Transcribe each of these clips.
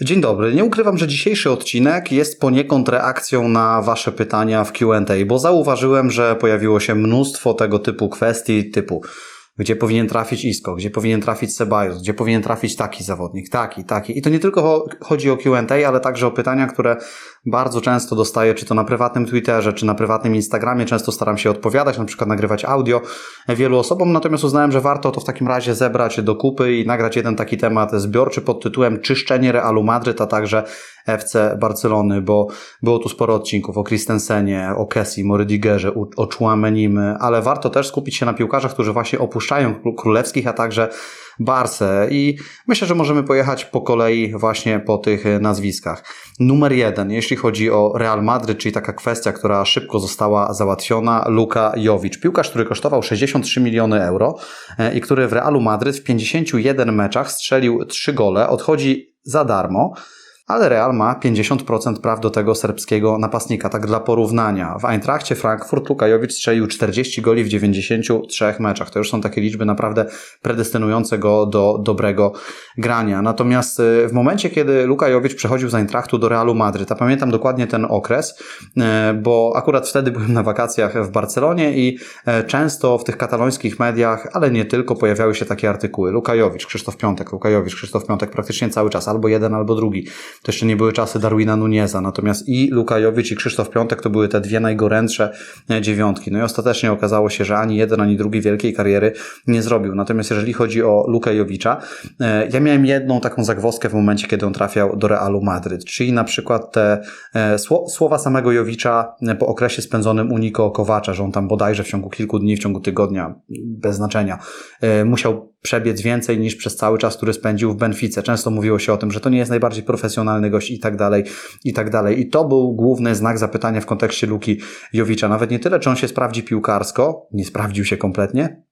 Dzień dobry. Nie ukrywam, że dzisiejszy odcinek jest poniekąd reakcją na Wasze pytania w QA, bo zauważyłem, że pojawiło się mnóstwo tego typu kwestii, typu gdzie powinien trafić Isko, gdzie powinien trafić Sebajos, gdzie powinien trafić taki zawodnik, taki, taki. I to nie tylko chodzi o Q&A, ale także o pytania, które bardzo często dostaję, czy to na prywatnym Twitterze, czy na prywatnym Instagramie. Często staram się odpowiadać, na przykład nagrywać audio wielu osobom, natomiast uznałem, że warto to w takim razie zebrać do kupy i nagrać jeden taki temat zbiorczy pod tytułem Czyszczenie Realu Madryt, a także FC Barcelony, bo było tu sporo odcinków o Christensenie, o Kessim, o Rydigerze, o Chouamenim, ale warto też skupić się na piłkarzach, którzy właśnie opuszczają królewskich, a także Barsę i myślę, że możemy pojechać po kolei właśnie po tych nazwiskach. Numer jeden, jeśli chodzi o Real Madryt, czyli taka kwestia, która szybko została załatwiona, Luka Jowicz. Piłkarz, który kosztował 63 miliony euro e, i który w Realu Madryt w 51 meczach strzelił 3 gole, odchodzi za darmo ale Real ma 50% praw do tego serbskiego napastnika, tak dla porównania. W Eintrachcie Frankfurt Lukajowicz strzelił 40 goli w 93 meczach. To już są takie liczby naprawdę predestynujące go do dobrego grania. Natomiast y, w momencie, kiedy Lukajowicz przechodził z Eintrachtu do Realu Madryt, a pamiętam dokładnie ten okres, y, bo akurat wtedy byłem na wakacjach w Barcelonie i y, często w tych katalońskich mediach, ale nie tylko, pojawiały się takie artykuły. Lukajowicz, Krzysztof Piątek, Lukajowicz, Krzysztof Piątek praktycznie cały czas, albo jeden, albo drugi. To jeszcze nie były czasy Darwina Nuneza, natomiast i Lukajowicz i Krzysztof Piątek to były te dwie najgorętsze e, dziewiątki. No i ostatecznie okazało się, że ani jeden, ani drugi wielkiej kariery nie zrobił. Natomiast jeżeli chodzi o Lukajowicza, e, ja miałem jedną taką zagwozdkę w momencie, kiedy on trafiał do Realu Madryt, czyli na przykład te e, słowa samego Jowicza po okresie spędzonym u Niko Kowacza, że on tam bodajże w ciągu kilku dni, w ciągu tygodnia, bez znaczenia, musiał przebiec więcej niż przez cały czas, który spędził w Benfice. Często mówiło się o tym, że to nie jest najbardziej profesjonalny gość i tak dalej, i tak dalej. I to był główny znak zapytania w kontekście Luki Jowicza. Nawet nie tyle, czy on się sprawdzi piłkarsko, nie sprawdził się kompletnie,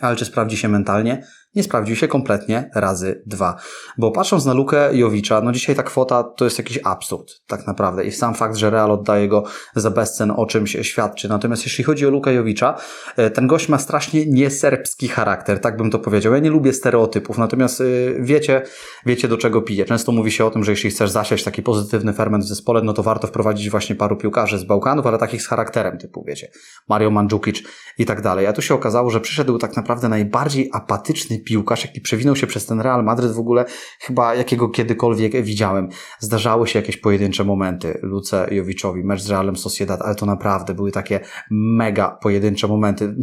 ale czy sprawdzi się mentalnie? Nie sprawdził się kompletnie razy dwa. Bo patrząc na Lukę Jowicza, no dzisiaj ta kwota to jest jakiś absurd, tak naprawdę. I sam fakt, że Real oddaje go za bezcen o czymś świadczy. Natomiast jeśli chodzi o Lukę Jowicza, e, ten gość ma strasznie nieserbski charakter, tak bym to powiedział. Ja nie lubię stereotypów, natomiast e, wiecie, wiecie do czego piję. Często mówi się o tym, że jeśli chcesz zasiać taki pozytywny ferment w zespole, no to warto wprowadzić właśnie paru piłkarzy z Bałkanów, ale takich z charakterem, typu wiecie, Mario Mandzukic i tak dalej. A tu się okazało, że przyszedł tak naprawdę najbardziej apatyczny piłkarz, jaki przewinął się przez ten Real Madryt w ogóle chyba jakiego kiedykolwiek widziałem. Zdarzały się jakieś pojedyncze momenty Luce Jowiczowi, mecz z Realem Sociedad, ale to naprawdę były takie mega pojedyncze momenty.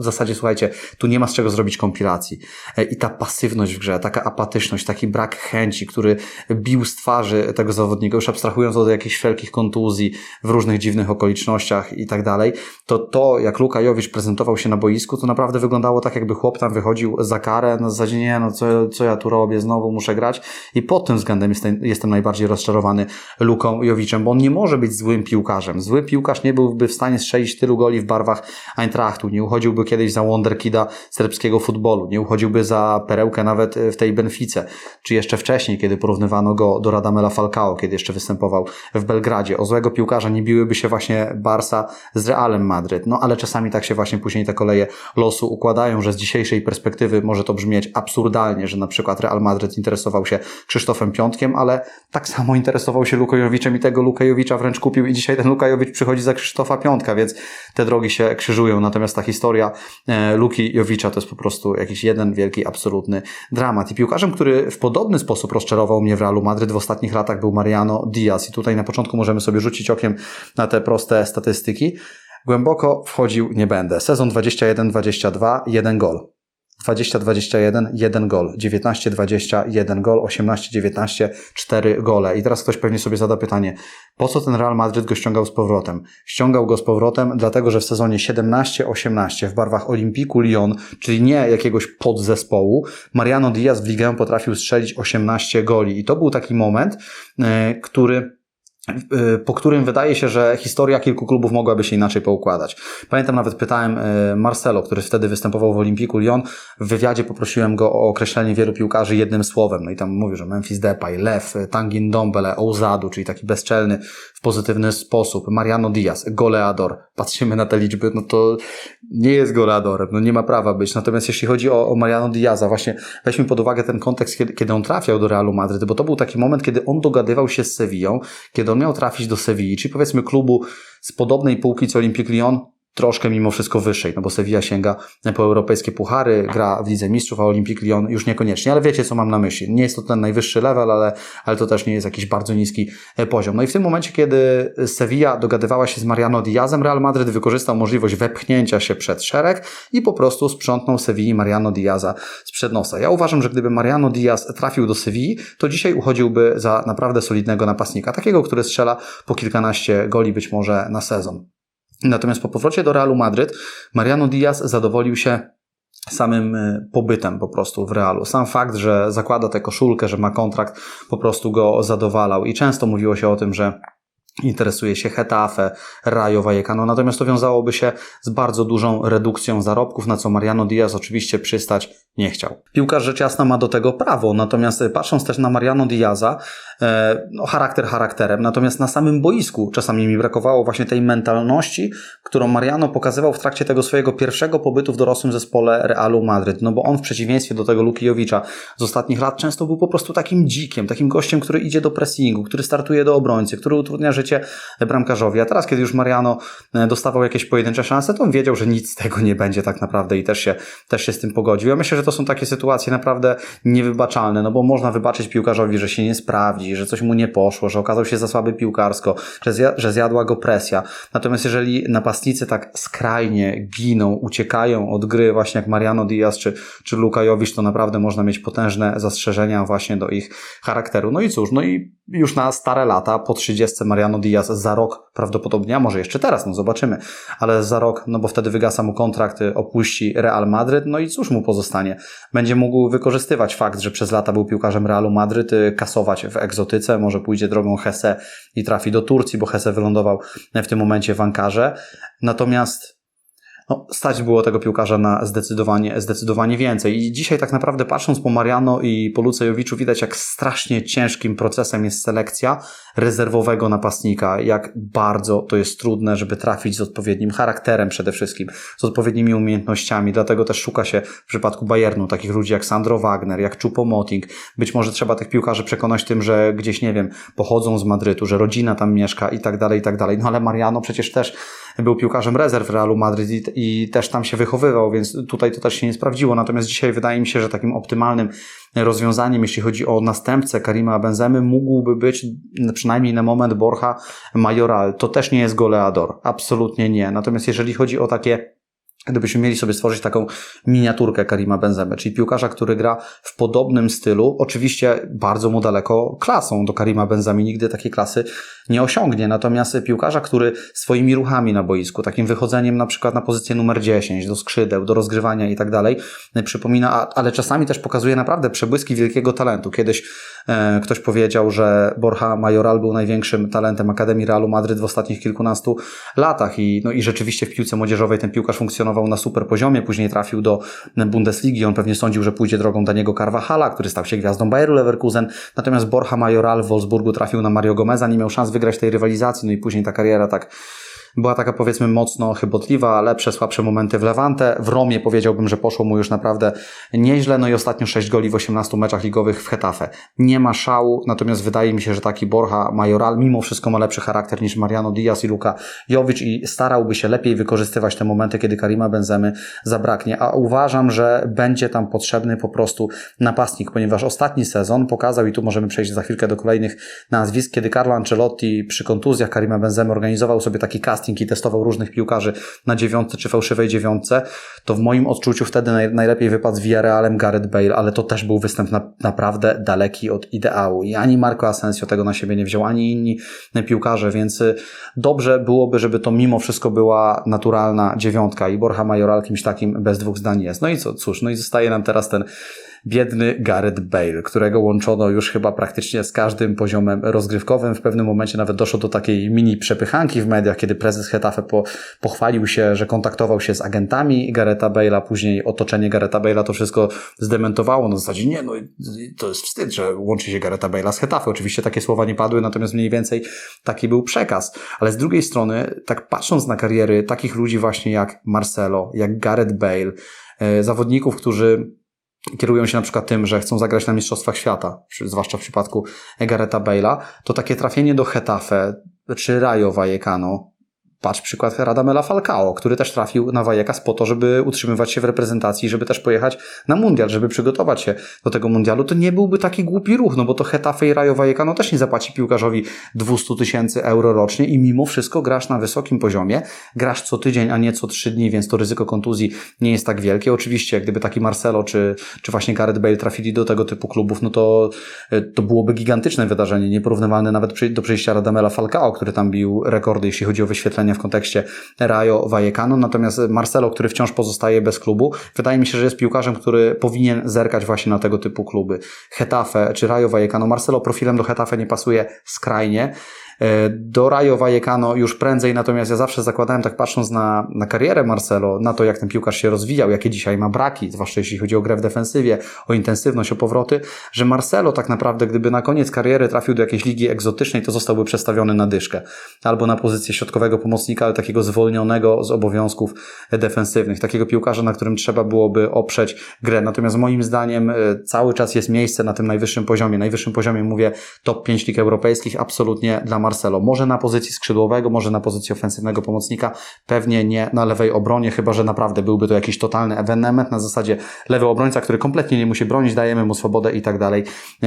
W zasadzie, słuchajcie, tu nie ma z czego zrobić kompilacji. E, I ta pasywność w grze, taka apatyczność, taki brak chęci, który bił z twarzy tego zawodnika, już abstrahując od jakichś wszelkich kontuzji w różnych dziwnych okolicznościach i tak dalej, to to, jak Luka Jowicz prezentował się na boisku, to naprawdę wyglądało tak, jakby chłop tam wychodził za karę na zasadzie nie, no co, co ja tu robię, znowu muszę grać i pod tym względem jestem, jestem najbardziej rozczarowany Luką Jowiczem, bo on nie może być złym piłkarzem. Zły piłkarz nie byłby w stanie strzelić tylu goli w barwach Eintrachtu, nie uchodziłby kiedyś za wonderkida serbskiego futbolu, nie uchodziłby za perełkę nawet w tej Benfice, czy jeszcze wcześniej, kiedy porównywano go do Radamela Falcao, kiedy jeszcze występował w Belgradzie. O złego piłkarza nie biłyby się właśnie Barsa z Realem Madryt, no ale czasami tak się właśnie później te koleje losu układają, że z dzisiejszej perspektywy może to brzmieć absurdalnie, że na przykład Real Madrid interesował się Krzysztofem Piątkiem, ale tak samo interesował się Lukajowiczem i tego Lukajowicza wręcz kupił i dzisiaj ten Lukajowicz przychodzi za Krzysztofa Piątka, więc te drogi się krzyżują. Natomiast ta historia e, Luki Jowicza to jest po prostu jakiś jeden wielki, absolutny dramat. I piłkarzem, który w podobny sposób rozczarował mnie w Realu Madryt w ostatnich latach był Mariano Diaz. I tutaj na początku możemy sobie rzucić okiem na te proste statystyki. Głęboko wchodził nie będę. Sezon 21-22, jeden gol. 20-21, 1 gol, 19-20, 1 gol, 18-19, 4 gole. I teraz ktoś pewnie sobie zada pytanie, po co ten Real Madryt go ściągał z powrotem? Ściągał go z powrotem, dlatego że w sezonie 17-18 w barwach Olimpiku Lyon, czyli nie jakiegoś podzespołu, Mariano Diaz w ligę potrafił strzelić 18 goli. I to był taki moment, yy, który po którym wydaje się, że historia kilku klubów mogłaby się inaczej poukładać. Pamiętam nawet pytałem y, Marcelo, który wtedy występował w Olimpiku Lyon, w wywiadzie poprosiłem go o określenie wielu piłkarzy jednym słowem, no i tam mówił, że Memphis Depay, Lew, Tangin Dombele, Ouzadu, czyli taki bezczelny w pozytywny sposób, Mariano Diaz, goleador. Patrzymy na te liczby, no to nie jest goleadorem, no nie ma prawa być. Natomiast jeśli chodzi o, o Mariano Diaza, właśnie weźmy pod uwagę ten kontekst, kiedy, kiedy on trafiał do Realu Madryt, bo to był taki moment, kiedy on dogadywał się z Sevillą, kiedy on miał trafić do Sewilli, czyli powiedzmy klubu z podobnej półki co Olympique Lyon, troszkę mimo wszystko wyższej, no bo Sevilla sięga po europejskie puchary, gra w Lidze Mistrzów, a Olympique Lyon już niekoniecznie, ale wiecie co mam na myśli. Nie jest to ten najwyższy level, ale, ale to też nie jest jakiś bardzo niski e, poziom. No i w tym momencie, kiedy Sevilla dogadywała się z Mariano Diazem, Real Madrid wykorzystał możliwość wepchnięcia się przed szereg i po prostu sprzątnął Sevilli Mariano Diaza sprzed nosa. Ja uważam, że gdyby Mariano Diaz trafił do Sevilla, to dzisiaj uchodziłby za naprawdę solidnego napastnika, takiego, który strzela po kilkanaście goli być może na sezon. Natomiast po powrocie do Realu Madryt Mariano Diaz zadowolił się samym e, pobytem po prostu w Realu. Sam fakt, że zakłada tę koszulkę, że ma kontrakt, po prostu go zadowalał i często mówiło się o tym, że interesuje się Hetafe, Rayo Vallecano, natomiast to wiązałoby się z bardzo dużą redukcją zarobków, na co Mariano Diaz oczywiście przystać nie chciał. Piłkarz rzecz jasna ma do tego prawo, natomiast patrząc też na Mariano Diaza, e, no, charakter charakterem, natomiast na samym boisku czasami mi brakowało właśnie tej mentalności, którą Mariano pokazywał w trakcie tego swojego pierwszego pobytu w dorosłym zespole Realu Madryt, no bo on w przeciwieństwie do tego Lukijowicza z ostatnich lat często był po prostu takim dzikiem, takim gościem, który idzie do pressingu, który startuje do obrońcy, który utrudnia życie bramkarzowi, a teraz kiedy już Mariano e, dostawał jakieś pojedyncze szanse, to on wiedział, że nic z tego nie będzie tak naprawdę i też się, też się z tym pogodził. Ja myślę, że to są takie sytuacje naprawdę niewybaczalne, no bo można wybaczyć piłkarzowi, że się nie sprawdzi, że coś mu nie poszło, że okazał się za słaby piłkarsko, że, zja że zjadła go presja. Natomiast jeżeli napastnicy tak skrajnie giną, uciekają od gry, właśnie jak Mariano Diaz czy, czy Lukajowicz, to naprawdę można mieć potężne zastrzeżenia właśnie do ich charakteru. No i cóż, no i już na stare lata, po 30 Mariano Diaz za rok prawdopodobnie, a może jeszcze teraz, no zobaczymy, ale za rok, no bo wtedy wygasa mu kontrakt, opuści Real Madryt, no i cóż mu pozostanie? Będzie mógł wykorzystywać fakt, że przez lata był piłkarzem Realu Madryt, y, kasować w egzotyce, może pójdzie drogą Hesse i trafi do Turcji, bo Hesse wylądował w tym momencie w Ankarze. Natomiast no, stać było tego piłkarza na zdecydowanie, zdecydowanie więcej. I dzisiaj tak naprawdę patrząc po Mariano i po Lucejowiczu widać jak strasznie ciężkim procesem jest selekcja rezerwowego napastnika, jak bardzo to jest trudne, żeby trafić z odpowiednim charakterem przede wszystkim, z odpowiednimi umiejętnościami. Dlatego też szuka się w przypadku Bayernu takich ludzi jak Sandro Wagner, jak Chupo Moting. Być może trzeba tych piłkarzy przekonać tym, że gdzieś, nie wiem, pochodzą z Madrytu, że rodzina tam mieszka i tak dalej, i tak dalej. No ale Mariano przecież też był piłkarzem rezerw Realu Madryt i, i też tam się wychowywał, więc tutaj to też się nie sprawdziło. Natomiast dzisiaj wydaje mi się, że takim optymalnym rozwiązaniem, jeśli chodzi o następcę Karima Benzemy, mógłby być przynajmniej na moment Borja Majoral. To też nie jest goleador. Absolutnie nie. Natomiast jeżeli chodzi o takie gdybyśmy mieli sobie stworzyć taką miniaturkę Karima Benzemy, czyli piłkarza, który gra w podobnym stylu, oczywiście bardzo mu daleko klasą do Karima Benzemy, nigdy takiej klasy nie osiągnie, natomiast piłkarza, który swoimi ruchami na boisku, takim wychodzeniem na przykład na pozycję numer 10, do skrzydeł, do rozgrywania i tak dalej, przypomina, ale czasami też pokazuje naprawdę przebłyski wielkiego talentu. Kiedyś e, ktoś powiedział, że Borja Majoral był największym talentem Akademii Realu Madryt w ostatnich kilkunastu latach i, no i rzeczywiście w piłce młodzieżowej ten piłkarz funkcjonował na super poziomie, później trafił do Bundesligi, on pewnie sądził, że pójdzie drogą Daniego Carvajala, który stał się gwiazdą Bayeru Leverkusen, natomiast Borja Majoral w Wolfsburgu trafił na Mario Gomeza, nie miał szans wygrać tej rywalizacji, no i później ta kariera tak była taka powiedzmy mocno chybotliwa, lepsze, słabsze momenty w Levante. W Romie powiedziałbym, że poszło mu już naprawdę nieźle, no i ostatnio 6 goli w 18 meczach ligowych w Hetafe. Nie ma szału, natomiast wydaje mi się, że taki Borja Majoral mimo wszystko ma lepszy charakter niż Mariano Diaz i Luka Jovic i starałby się lepiej wykorzystywać te momenty, kiedy Karima Benzemy zabraknie, a uważam, że będzie tam potrzebny po prostu napastnik, ponieważ ostatni sezon pokazał i tu możemy przejść za chwilkę do kolejnych nazwisk, kiedy Carlo Ancelotti przy kontuzjach Karima Benzemy organizował sobie taki casting casting i testował różnych piłkarzy na dziewiątce czy fałszywej dziewiątce, to w moim odczuciu wtedy naj, najlepiej wypadł z Villarrealem Gareth Bale, ale to też był występ na, naprawdę daleki od ideału i ani Marco Asensio tego na siebie nie wziął, ani inni piłkarze, więc y, dobrze byłoby, żeby to mimo wszystko była naturalna dziewiątka i Borja Majoral kimś takim bez dwóch zdań jest. No i co, cóż, no i zostaje nam teraz ten biedny Gareth Bale, którego łączono już chyba praktycznie z każdym poziomem rozgrywkowym. W pewnym momencie nawet doszło do takiej mini przepychanki w mediach, kiedy prezes Hetafe po, pochwalił się, że kontaktował się z agentami Garetha Bale'a, później otoczenie Garetha Bale'a to wszystko zdementowało na zasadzie, nie no, to jest wstyd, że łączy się Garetha Bale'a z Hetafe. Oczywiście takie słowa nie padły, natomiast mniej więcej taki był przekaz. Ale z drugiej strony, tak patrząc na kariery takich ludzi właśnie jak Marcelo, jak Gareth Bale, e, zawodników, którzy kierują się na przykład tym, że chcą zagrać na Mistrzostwach Świata, zwłaszcza w przypadku Gareta Bale'a, to takie trafienie do Hetafe czy Rayo Vallecano Patrz przykład Radamela Falcao, który też trafił na Vallecas po to, żeby utrzymywać się w reprezentacji, żeby też pojechać na mundial, żeby przygotować się do tego mundialu. To nie byłby taki głupi ruch, no bo to Hetafe i Rayo Vallecano też nie zapłaci piłkarzowi 200 tysięcy euro rocznie i mimo wszystko grasz na wysokim poziomie, grasz co tydzień, a nie co trzy dni, więc to ryzyko kontuzji nie jest tak wielkie. Oczywiście, gdyby taki Marcelo czy, czy właśnie Gareth Bale trafili do tego typu klubów, no to, to byłoby gigantyczne wydarzenie, nieporównywalne nawet do przyjścia Radamela Falcao, który tam bił rekordy, jeśli chodzi o wyświetlenia w kontekście Rayo Vallecano, natomiast Marcelo, który wciąż pozostaje bez klubu, wydaje mi się, że jest piłkarzem, który powinien zerkać właśnie na tego typu kluby. Hetafe czy Rayo Vallecano. Marcelo profilem do Hetafe nie pasuje skrajnie. E, do Rayo Vallecano już prędzej, natomiast ja zawsze zakładałem, tak patrząc na, na karierę Marcelo, na to jak ten piłkarz się rozwijał, jakie dzisiaj ma braki, zwłaszcza jeśli chodzi o grę w defensywie, o intensywność, o powroty, że Marcelo tak naprawdę, gdyby na koniec kariery trafił do jakiejś ligi egzotycznej, to zostałby przestawiony na dyszkę. Albo na pozycję środkowego pomocnika, ale takiego zwolnionego z obowiązków defensywnych. Takiego piłkarza, na którym trzeba byłoby oprzeć grę. Natomiast moim zdaniem e, cały czas jest miejsce na tym najwyższym poziomie. Najwyższym poziomie mówię top 5 lig europejskich, absolutnie dla Marcelo. Może na pozycji skrzydłowego, może na pozycji ofensywnego pomocnika, pewnie nie na lewej obronie, chyba że naprawdę byłby to jakiś totalny ewenement na zasadzie lewy obrońca, który kompletnie nie musi bronić, dajemy mu swobodę i tak dalej,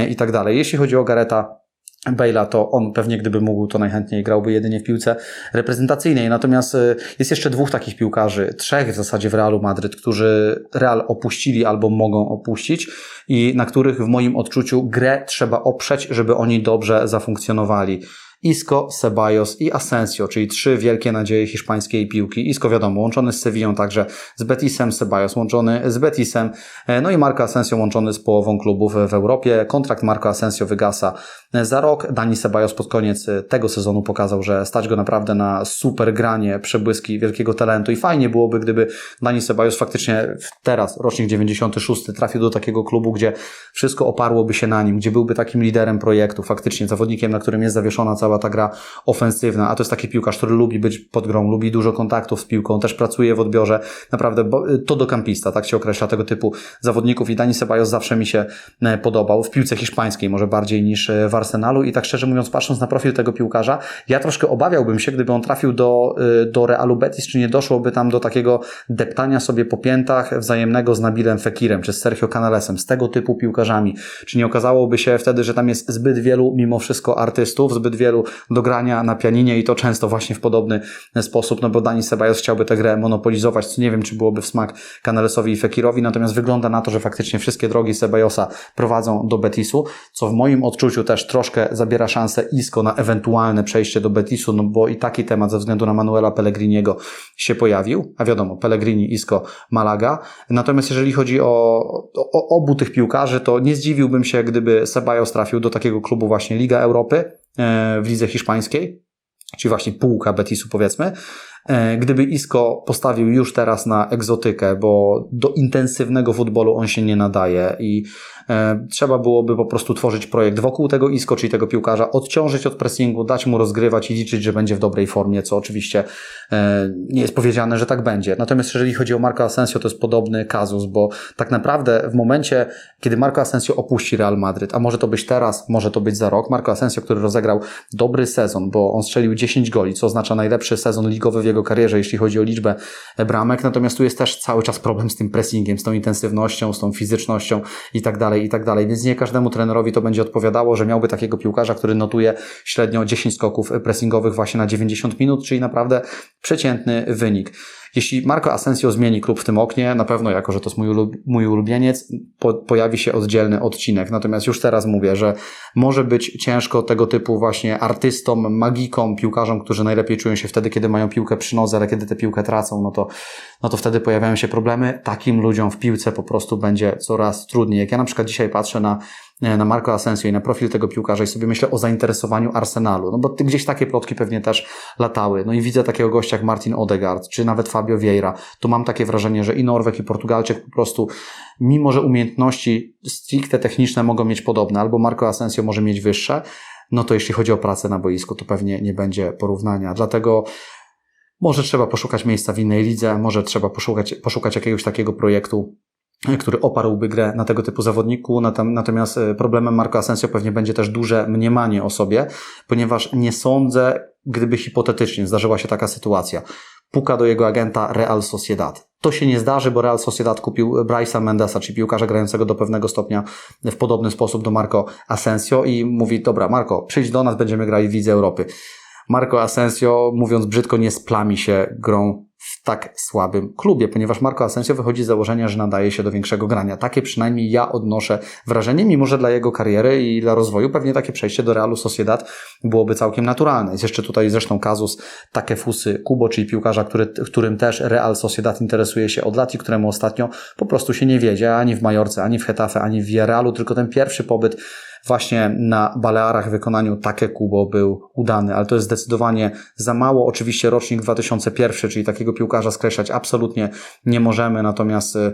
i tak dalej. Jeśli chodzi o Gareta Bale'a, to on pewnie gdyby mógł, to najchętniej grałby jedynie w piłce reprezentacyjnej. Natomiast y, jest jeszcze dwóch takich piłkarzy, trzech w zasadzie w Realu Madryt, którzy Real opuścili albo mogą opuścić i na których w moim odczuciu grę trzeba oprzeć, żeby oni dobrze zafunkcjonowali. Isco, Ceballos i Asensio, czyli trzy wielkie nadzieje hiszpańskiej piłki. Isco wiadomo, łączony z Sevillą także z Betisem, Ceballos łączony z Betisem, e, no i Marco Asensio łączony z połową klubów w Europie. Kontrakt Marco Asensio wygasa za rok. Dani Ceballos pod koniec tego sezonu pokazał, że stać go naprawdę na super granie, przebłyski wielkiego talentu i fajnie byłoby, gdyby Dani Ceballos faktycznie teraz, rocznik 96, trafił do takiego klubu, gdzie wszystko oparłoby się na nim, gdzie byłby takim liderem projektu, faktycznie zawodnikiem, na którym jest zawieszona cała cała ta gra ofensywna, a to jest taki piłkarz, który lubi być pod grą, lubi dużo kontaktów z piłką, też pracuje w odbiorze, naprawdę to do kampista, tak się określa tego typu zawodników i Dani Ceballos zawsze mi się e, podobał, w piłce hiszpańskiej może bardziej niż e, w Arsenalu. I tak szczerze mówiąc, patrząc na profil tego piłkarza, ja troszkę obawiałbym się, gdyby on trafił do, e, do Realu Betis, czy nie doszłoby tam do takiego deptania sobie po piętach wzajemnego z Nabilem Fekirem, czy z Sergio Canalesem, z tego typu piłkarzami, czy nie okazałoby się wtedy, że tam jest zbyt wielu mimo wszystko artystów, zbyt wielu do grania na pianinie i to często właśnie w podobny sposób, no bo Dani Sebajos chciałby tę grę monopolizować, co nie wiem, czy byłoby w smak Canalesowi i Fekirowi, natomiast wygląda na to, że faktycznie wszystkie drogi Sebajosa prowadzą do Betisu, co w moim odczuciu też troszkę zabiera szansę Isco na ewentualne przejście do Betisu, no bo i taki temat ze względu na Manuela Pellegriniego się pojawił, a wiadomo, Pellegrini, Isco, Malaga. Natomiast jeżeli chodzi o, o, obu tych piłkarzy, to nie zdziwiłbym się, gdyby Sebajos trafił do takiego klubu właśnie Liga Europy, w lidze hiszpańskiej, czyli właśnie półka Betisu powiedzmy, e, gdyby Isco postawił już teraz na egzotykę, bo do intensywnego futbolu on się nie nadaje i E, trzeba byłoby po prostu tworzyć projekt wokół tego Isco, czyli tego piłkarza, odciążyć od pressingu, dać mu rozgrywać i liczyć, że będzie w dobrej formie, co oczywiście e, nie jest powiedziane, że tak będzie. Natomiast jeżeli chodzi o Marco Asensio, to jest podobny kazus, bo tak naprawdę w momencie, kiedy Marco Asensio opuści Real Madryt, a może to być teraz, może to być za rok, Marco Asensio, który rozegrał dobry sezon, bo on strzelił 10 goli, co oznacza najlepszy sezon ligowy w jego karierze, jeśli chodzi o liczbę bramek, natomiast tu jest też cały czas problem z tym pressingiem, z tą intensywnością, z tą fizycznością i tak dalej i tak dalej. Więc nie każdemu trenerowi to będzie odpowiadało, że miałby takiego piłkarza, który notuje średnio 10 skoków pressingowych właśnie na 90 minut, czyli naprawdę przeciętny wynik. Jeśli Marco Asensio zmieni klub w tym oknie, na pewno jako, że to jest mój, mój ulubieniec, po, pojawi się oddzielny odcinek. Natomiast już teraz mówię, że może być ciężko tego typu właśnie artystom, magikom, piłkarzom, którzy najlepiej czują się wtedy, kiedy mają piłkę przy nodze, ale kiedy tę piłkę tracą, no to, no to wtedy pojawiają się problemy. Takim ludziom w piłce po prostu będzie coraz trudniej. Jak ja na przykład dzisiaj patrzę na na Marco Asensio i na profil tego piłkarza i sobie myślę o zainteresowaniu Arsenalu, no bo gdzieś takie plotki pewnie też latały. No i widzę takiego gościa jak Martin Odegaard, czy nawet Fabio Vieira. Tu mam takie wrażenie, że i Norweg, i Portugalczyk po prostu, mimo że umiejętności stricte techniczne mogą mieć podobne, albo Marco Asensio może mieć wyższe, no to jeśli chodzi o pracę na boisku, to pewnie nie będzie porównania. Dlatego może trzeba poszukać miejsca w innej lidze, może trzeba poszukać, poszukać jakiegoś takiego projektu, który oparłby grę na tego typu zawodniku. Natomiast e, problemem Marco Asensio pewnie będzie też duże mniemanie o sobie, ponieważ nie sądzę, gdyby hipotetycznie zdarzyła się taka sytuacja. Puka do jego agenta Real Sociedad. To się nie zdarzy, bo Real Sociedad kupił Bryce'a Mendesa, czyli piłkarza grającego do pewnego stopnia w podobny sposób do Marco Asensio i mówi, dobra Marco, przyjdź do nas, będziemy grali w Lidze Europy. Marco Asensio, mówiąc brzydko, nie splami się grą w tak słabym klubie, ponieważ Marco Asensio wychodzi z założenia, że nadaje się do większego grania. Takie przynajmniej ja odnoszę wrażenie, mimo że dla jego kariery i dla rozwoju pewnie takie przejście do Realu Sociedad byłoby całkiem naturalne. Jest jeszcze tutaj zresztą kazus Takefusy Kubo, czyli piłkarza, który, którym też Real Sociedad interesuje się od lat i któremu ostatnio po prostu się nie wiedzie ani w Majorce, ani w Hetafe, ani w Villarrealu, tylko ten pierwszy pobyt właśnie na Balearach w wykonaniu takie Kubo był udany, ale to jest zdecydowanie za mało. Oczywiście rocznik 2001, czyli takiego piłkarza skreślać absolutnie nie możemy, natomiast y,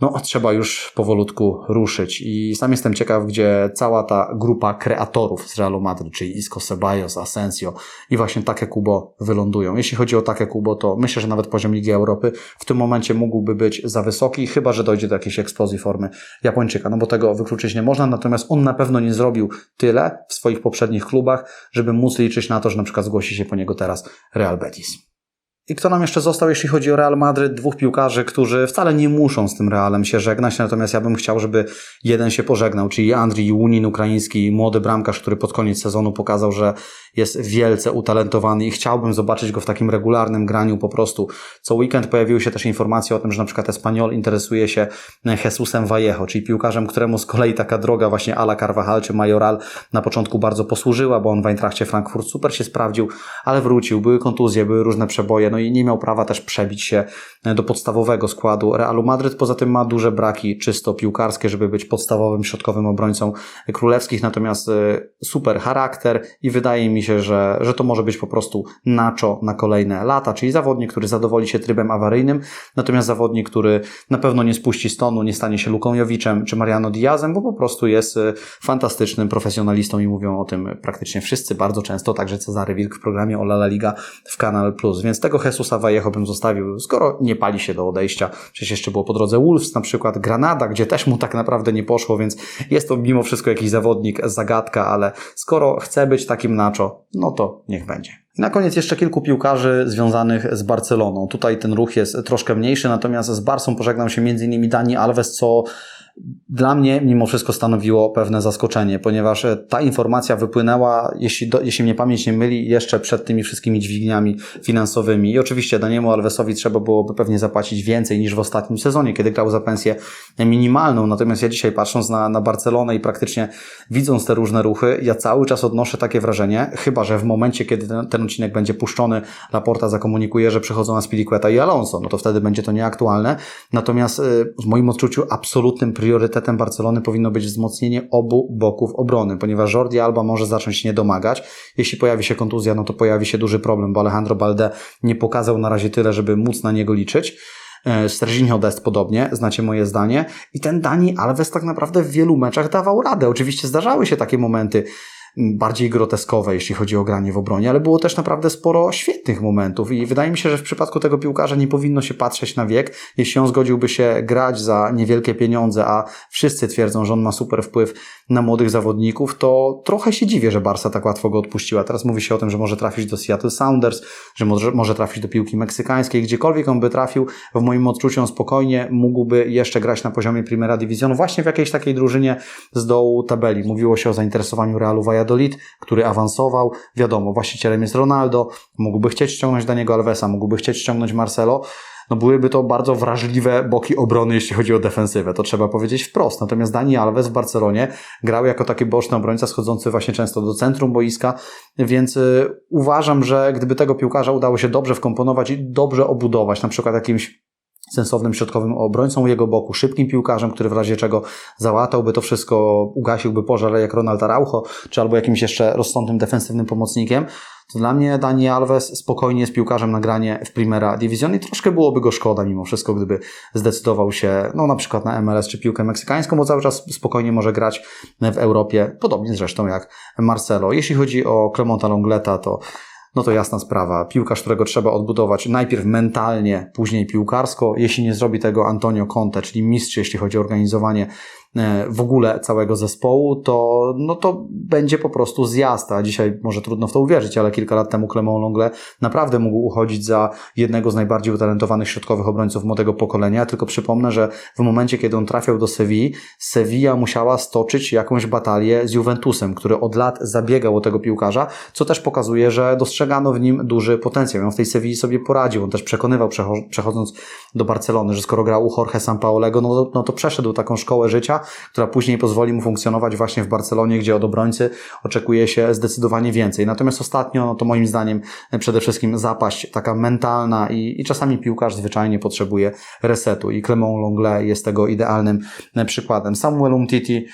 no, trzeba już powolutku ruszyć. I sam jestem ciekaw, gdzie cała ta grupa kreatorów z Realu Madryt, czyli Isco Ceballos, Asensio i właśnie takie Kubo wylądują. Jeśli chodzi o takie Kubo, to myślę, że nawet poziom Ligi Europy w tym momencie mógłby być za wysoki, chyba, że dojdzie do jakiejś eksplozji formy Japończyka, no bo tego wykluczyć nie można, natomiast on na pewno nie zrobił tyle w swoich poprzednich klubach, żeby móc liczyć na to, że na przykład zgłosi się po niego teraz Real Betis. I kto nam jeszcze został, jeśli chodzi o Real Madryt? Dwóch piłkarzy, którzy wcale nie muszą z tym Realem się żegnać, natomiast ja bym chciał, żeby jeden się pożegnał, czyli Andrii Łunin, ukraiński młody bramkarz, który pod koniec sezonu pokazał, że jest wielce utalentowany i chciałbym zobaczyć go w takim regularnym graniu po prostu. Co weekend pojawiły się też informacje o tym, że na przykład Espanyol interesuje się Jesusem Vallejo, czyli piłkarzem, któremu z kolei taka droga właśnie Ala Carvajal czy Majoral na początku bardzo posłużyła, bo on w Eintrachcie Frankfurt super się sprawdził, ale wrócił, były kontuzje, były różne przeboje, no i nie miał prawa też przebić się do podstawowego składu Realu Madryt. Poza tym ma duże braki czysto piłkarskie, żeby być podstawowym środkowym obrońcą królewskich, natomiast e, super charakter i wydaje mi się, że, że to może być po prostu nacho na kolejne lata, czyli zawodnik, który zadowoli się trybem awaryjnym, natomiast zawodnik, który na pewno nie spuści stonu, nie stanie się Luką Jowiczem czy Mariano Diazem, bo po prostu jest e, fantastycznym profesjonalistą i mówią o tym praktycznie wszyscy bardzo często, także Cezary Wilk w programie o La Liga w Kanal Plus. Więc tego Jesusa Vallejo bym zostawił, skoro nie pali się do odejścia. Przecież jeszcze było po drodze Wolves, na przykład Granada, gdzie też mu tak naprawdę nie poszło, więc jest to mimo wszystko jakiś zawodnik, zagadka, ale skoro chce być takim nacho, no to niech będzie. Na koniec jeszcze kilku piłkarzy związanych z Barceloną. Tutaj ten ruch jest troszkę mniejszy, natomiast z Barsą pożegnał się m.in. Dani Alves, co dla mnie mimo wszystko stanowiło pewne zaskoczenie, ponieważ e, ta informacja wypłynęła, jeśli, do, jeśli mnie pamięć nie myli, jeszcze przed tymi wszystkimi dźwigniami finansowymi. I oczywiście Daniemu Alvesowi trzeba byłoby pewnie zapłacić więcej niż w ostatnim sezonie, kiedy grał za pensję minimalną. Natomiast ja dzisiaj patrząc na, na Barcelonę i praktycznie widząc te różne ruchy, ja cały czas odnoszę takie wrażenie, chyba że w momencie, kiedy ten, ten odcinek będzie puszczony, Laporta zakomunikuje, że przychodzą na Spiliqueta i Alonso, no to wtedy będzie to nieaktualne. Natomiast e, w moim odczuciu absolutnym priorytetem Barcelony powinno być wzmocnienie obu boków obrony, ponieważ Jordi Alba może zacząć nie domagać. Jeśli pojawi się kontuzja, no to pojawi się duży problem, bo Alejandro Balde nie pokazał na razie tyle, żeby móc na niego liczyć. E, Serginho Dest podobnie, znacie moje zdanie. I ten Dani Alves tak naprawdę w wielu meczach dawał radę. Oczywiście zdarzały się takie momenty, bardziej groteskowe, jeśli chodzi o granie w obronie, ale było też naprawdę sporo świetnych momentów i wydaje mi się, że w przypadku tego piłkarza nie powinno się patrzeć na wiek. Jeśli on zgodziłby się grać za niewielkie pieniądze, a wszyscy twierdzą, że on ma super wpływ na młodych zawodników, to trochę się dziwię, że Barca tak łatwo go odpuściła. Teraz mówi się o tym, że może trafić do Seattle Sounders, że może, może trafić do piłki meksykańskiej, gdziekolwiek on by trafił, w moim odczuciu on spokojnie mógłby jeszcze grać na poziomie Primera Division, właśnie w jakiejś takiej drużynie z dołu tabeli. Mówiło się o zainteresowaniu Realu Valladolid Valladolid, który awansował. Wiadomo, właścicielem jest Ronaldo, mógłby chcieć ściągnąć Daniego Alvesa, mógłby chcieć ściągnąć Marcelo, no byłyby to bardzo wrażliwe boki obrony, jeśli chodzi o defensywę. To trzeba powiedzieć wprost. Natomiast Dani Alves w Barcelonie grał jako taki boczny obrońca schodzący właśnie często do centrum boiska, więc y, uważam, że gdyby tego piłkarza udało się dobrze wkomponować i dobrze obudować, na przykład jakimś sensownym środkowym obrońcą jego boku, szybkim piłkarzem, który w razie czego załatałby to wszystko, ugasiłby pożar jak Ronald Araujo, czy albo jakimś jeszcze rozsądnym defensywnym pomocnikiem, to dla mnie Dani Alves spokojnie jest piłkarzem na granie w Primera Division i troszkę byłoby go szkoda mimo wszystko, gdyby zdecydował się, no na przykład na MLS czy piłkę meksykańską, bo cały czas spokojnie może grać w Europie, podobnie zresztą jak Marcelo. Jeśli chodzi o Clemonta Longleta, to no to jasna sprawa. Piłkarz, którego trzeba odbudować najpierw mentalnie, później piłkarsko. Jeśli nie zrobi tego Antonio Conte, czyli mistrz, jeśli chodzi o organizowanie w ogóle całego zespołu, to, no to będzie po prostu zjazd. A dzisiaj może trudno w to uwierzyć, ale kilka lat temu Clement Longle naprawdę mógł uchodzić za jednego z najbardziej utalentowanych środkowych obrońców młodego pokolenia. Tylko przypomnę, że w momencie, kiedy on trafiał do Sewilli, Sevilla musiała stoczyć jakąś batalię z Juventusem, który od lat zabiegał o tego piłkarza, co też pokazuje, że dostrzegano w nim duży potencjał. On w tej Sewilli sobie poradził. On też przekonywał, przechodząc do Barcelony, że skoro grał u Jorge Sampaolego, no, no to przeszedł taką szkołę życia, która później pozwoli mu funkcjonować właśnie w Barcelonie, gdzie od obrońcy oczekuje się zdecydowanie więcej. Natomiast ostatnio, no to moim zdaniem przede wszystkim zapaść taka mentalna i, i czasami piłkarz zwyczajnie potrzebuje resetu i Clement Longley jest tego idealnym przykładem. Samuel Umtiti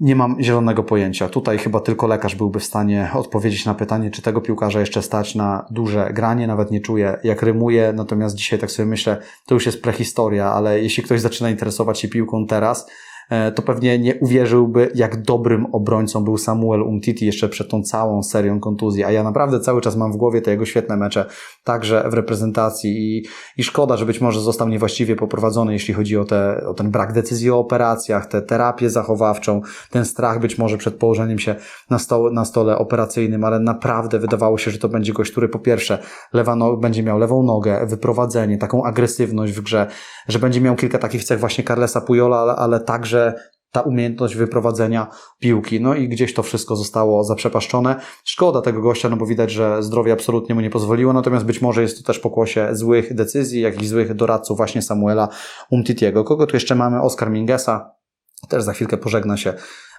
nie mam zielonego pojęcia. Tutaj chyba tylko lekarz byłby w stanie odpowiedzieć na pytanie, czy tego piłkarza jeszcze stać na duże granie. Nawet nie czuję, jak rymuje. Natomiast dzisiaj tak sobie myślę, to już jest prehistoria, ale jeśli ktoś zaczyna interesować się piłką teraz, E, to pewnie nie uwierzyłby, jak dobrym obrońcą był Samuel Umtiti jeszcze przed tą całą serią kontuzji, a ja naprawdę cały czas mam w głowie te jego świetne mecze, także w reprezentacji. I, i szkoda, że być może został niewłaściwie poprowadzony, jeśli chodzi o, te, o ten brak decyzji o operacjach, tę terapię zachowawczą, ten strach być może przed położeniem się na, sto, na stole operacyjnym, ale naprawdę wydawało się, że to będzie gość, który po pierwsze lewa no, będzie miał lewą nogę, wyprowadzenie, taką agresywność w grze, że będzie miał kilka takich cech właśnie Carlesa Pujola, ale, ale także ta umiejętność wyprowadzenia piłki. No i gdzieś to wszystko zostało zaprzepaszczone. Szkoda tego gościa, no bo widać, że zdrowie absolutnie mu nie pozwoliło, natomiast być może jest to też pokłosie złych decyzji, jakichś złych doradców właśnie Samuela Umtitiego. Kogo tu jeszcze mamy? Oskar Mingesa, też za chwilkę pożegna się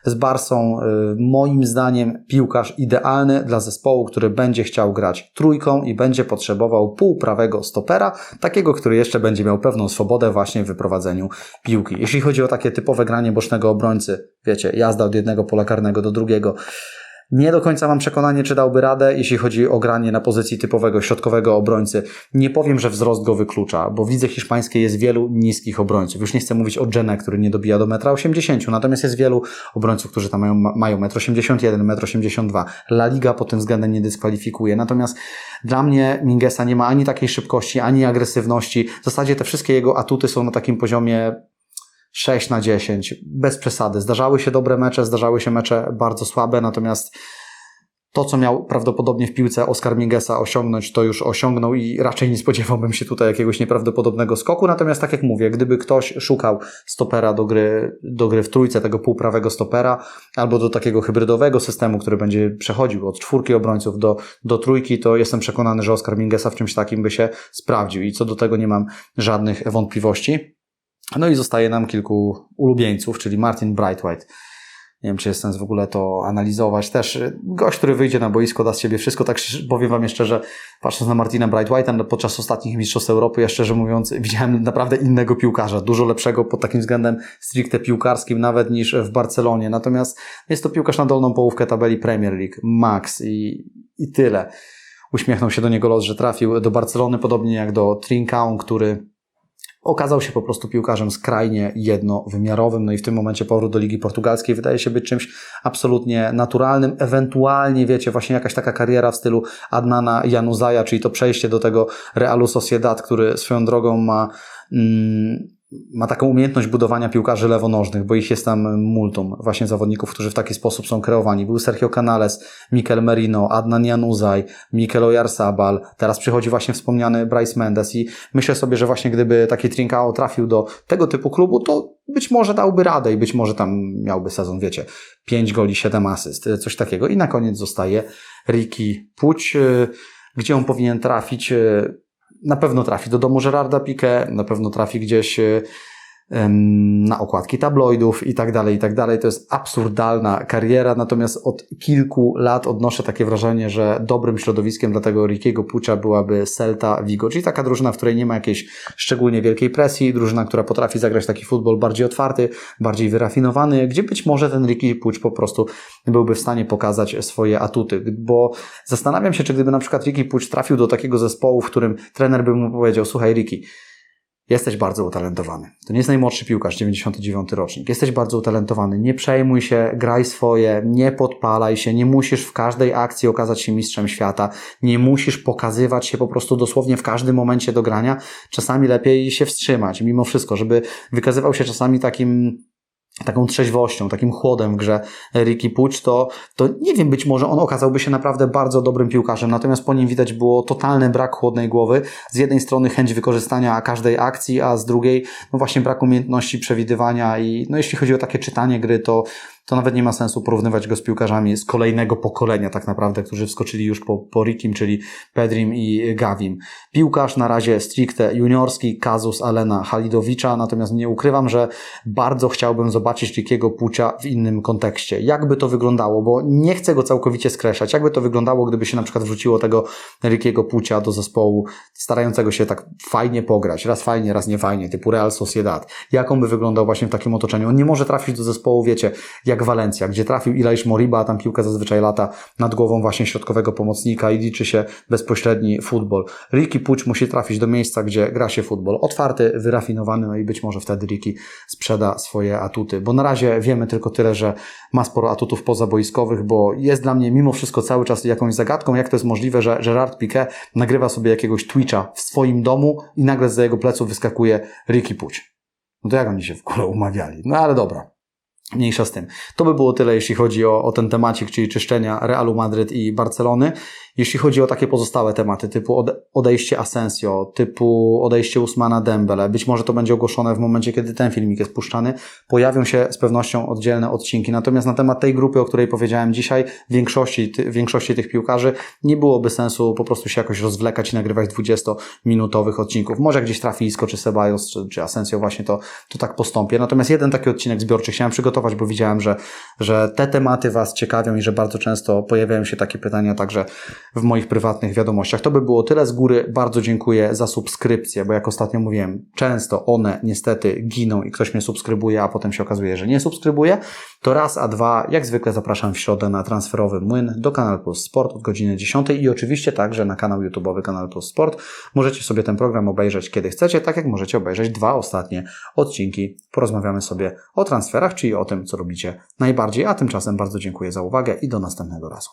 z Barsą. Y, moim zdaniem piłkarz idealny dla zespołu, który będzie chciał grać trójką i będzie potrzebował półprawego stopera, takiego, który jeszcze będzie miał pewną swobodę właśnie w wyprowadzeniu piłki. Jeśli chodzi o takie typowe granie bocznego obrońcy, wiecie, jazda od jednego pola karnego do drugiego, nie do końca mam przekonanie, czy dałby radę, jeśli chodzi o granie na pozycji typowego środkowego obrońcy. Nie powiem, że wzrost go wyklucza, bo widzę hiszpańskiej jest wielu niskich obrońców. Już nie chcę mówić o Dżene, który nie dobija do 1,80 m, natomiast jest wielu obrońców, którzy tam mają, mają 1,81 m, 1,82 m. La Liga pod tym względem nie dyskwalifikuje. Natomiast dla mnie Mingesa nie ma ani takiej szybkości, ani agresywności. W zasadzie te wszystkie jego atuty są na takim poziomie 6 na 10, bez przesady. Zdarzały się dobre mecze, zdarzały się mecze bardzo słabe, natomiast to, co miał prawdopodobnie w piłce Oscar Mingesa osiągnąć, to już osiągnął i raczej nie spodziewałbym się tutaj jakiegoś nieprawdopodobnego skoku. Natomiast tak jak mówię, gdyby ktoś szukał stopera do gry, do gry w trójce, tego półprawego stopera, albo do takiego hybrydowego systemu, który będzie przechodził od czwórki obrońców do, do trójki, to jestem przekonany, że Oscar Mingesa w czymś takim by się sprawdził i co do tego nie mam żadnych wątpliwości. No i zostaje nam kilku ulubieńców, czyli Martin Brightwhite. Nie wiem, czy jest sens w ogóle to analizować. Też y, gość, który wyjdzie na boisko, da z siebie wszystko. Tak powiem Wam jeszcze, że patrząc na Martina Brightwhite'a podczas ostatnich Mistrzostw Europy, ja szczerze mówiąc, widziałem naprawdę innego piłkarza, dużo lepszego pod takim względem stricte piłkarskim nawet niż w Barcelonie. Natomiast jest to piłkarz na dolną połówkę tabeli Premier League, max i, i tyle. Uśmiechnął się do niego los, że trafił do Barcelony, podobnie jak do Trincão, który okazał się po prostu piłkarzem skrajnie jednowymiarowym, no i w tym momencie powrót do Ligi Portugalskiej wydaje się być czymś absolutnie naturalnym. Ewentualnie, wiecie, właśnie jakaś taka kariera w stylu Adnana Januzaja, czyli to przejście do tego Realu Sociedad, który swoją drogą ma mm, ma taką umiejętność budowania piłkarzy lewonożnych, bo ich jest tam multum, właśnie zawodników, którzy w taki sposób są kreowani. Był Sergio Canales, Mikel Merino, Adnan Januzaj, Mikel Oyarzabal, teraz przychodzi właśnie wspomniany Bryce Mendes i myślę sobie, że właśnie gdyby taki Trincao trafił do tego typu klubu, to być może dałby radę i być może tam miałby sezon, wiecie, 5 goli, 7 asyst, coś takiego. I na koniec zostaje Ricky Puć, gdzie on powinien trafić na pewno trafi do domu Gerarda Piqué, na pewno trafi gdzieś e, na okładki tabloidów i tak dalej, i tak dalej. To jest absurdalna kariera, natomiast od kilku lat odnoszę takie wrażenie, że dobrym środowiskiem dla tego Rickiego Pucia byłaby Celta Vigo, czyli taka drużyna, w której nie ma jakiejś szczególnie wielkiej presji, drużyna, która potrafi zagrać taki futbol bardziej otwarty, bardziej wyrafinowany, gdzie być może ten Ricky Puć po prostu byłby w stanie pokazać swoje atuty, bo zastanawiam się, czy gdyby na przykład Ricky Puć trafił do takiego zespołu, w którym trener by mu powiedział, słuchaj Ricky, Jesteś bardzo utalentowany. To nie jest najmłodszy piłkarz, 99 rocznik. Jesteś bardzo utalentowany. Nie przejmuj się, graj swoje, nie podpalaj się, nie musisz w każdej akcji okazać się mistrzem świata, nie musisz pokazywać się po prostu dosłownie w każdym momencie do grania. Czasami lepiej się wstrzymać, mimo wszystko, żeby wykazywał się czasami takim taką trzeźwością, takim chłodem w grze Ricky Pucz, to, to nie wiem, być może on okazałby się naprawdę bardzo dobrym piłkarzem, natomiast po nim widać było totalny brak chłodnej głowy. Z jednej strony chęć wykorzystania każdej akcji, a z drugiej no właśnie brak umiejętności przewidywania i no jeśli chodzi o takie czytanie gry, to to nawet nie ma sensu porównywać go z piłkarzami z kolejnego pokolenia tak naprawdę, którzy wskoczyli już po, po Rikim, czyli Pedrim i Gavim. Piłkarz na razie stricte juniorski, kazus Alena Halidowicza, natomiast nie ukrywam, że bardzo chciałbym zobaczyć Rikiego Pucia w innym kontekście. Jakby to wyglądało, bo nie chcę go całkowicie skreślać. Jakby to wyglądało, gdyby się na przykład wrzuciło tego Rikiego Pucia do zespołu starającego się tak fajnie pograć, raz fajnie, raz nie fajnie, typu Real Sociedad. Jak on by wyglądał właśnie w takim otoczeniu? On nie może trafić do zespołu, wiecie, jak Walencja, gdzie trafił Ilaish Moriba, a tam piłka zazwyczaj lata nad głową właśnie środkowego pomocnika i liczy się bezpośredni futbol. Ricky Puć musi trafić do miejsca, gdzie gra się futbol. Otwarty, wyrafinowany, no i być może wtedy Ricky sprzeda swoje atuty, bo na razie wiemy tylko tyle, że ma sporo atutów pozaboiskowych, bo jest dla mnie mimo wszystko cały czas jakąś zagadką, jak to jest możliwe, że Gerard Piqué nagrywa sobie jakiegoś Twitcha w swoim domu i nagle z jego pleców wyskakuje Ricky Puć. No to jak oni się w ogóle umawiali? No ale dobra. Mniejsza z tym. To by było tyle, jeśli chodzi o, o ten temacik, czyli czyszczenia Realu Madryt i Barcelony. Jeśli chodzi o takie pozostałe tematy, typu odejście Asensio, typu odejście Usmana Dembele, być może to będzie ogłoszone w momencie, kiedy ten filmik jest puszczany, pojawią się z pewnością oddzielne odcinki. Natomiast na temat tej grupy, o której powiedziałem dzisiaj, większości, większości tych piłkarzy nie byłoby sensu po prostu się jakoś rozwlekać i nagrywać 20-minutowych odcinków. Może gdzieś trafi Isco, czy Ceballos, czy, czy Asensio właśnie to, to tak postąpię. Natomiast jeden taki odcinek zbiorczy chciałem przygotować, bo widziałem, że, że te tematy Was ciekawią i że bardzo często pojawiają się takie pytania także w moich prywatnych wiadomościach. To by było tyle z góry. Bardzo dziękuję za subskrypcję, bo jak ostatnio mówiłem, często one niestety giną i ktoś mnie subskrybuje, a potem się okazuje, że nie subskrybuje. To raz, a dwa, jak zwykle zapraszam w środę na transferowy młyn do Kanal Plus Sport od godziny 10 i oczywiście także na kanał YouTube'owy Kanal Plus Sport. Możecie sobie ten program obejrzeć kiedy chcecie, tak jak możecie obejrzeć dwa ostatnie odcinki. Porozmawiamy sobie o transferach, czyli o tym, co robicie najbardziej. A tymczasem bardzo dziękuję za uwagę i do następnego razu.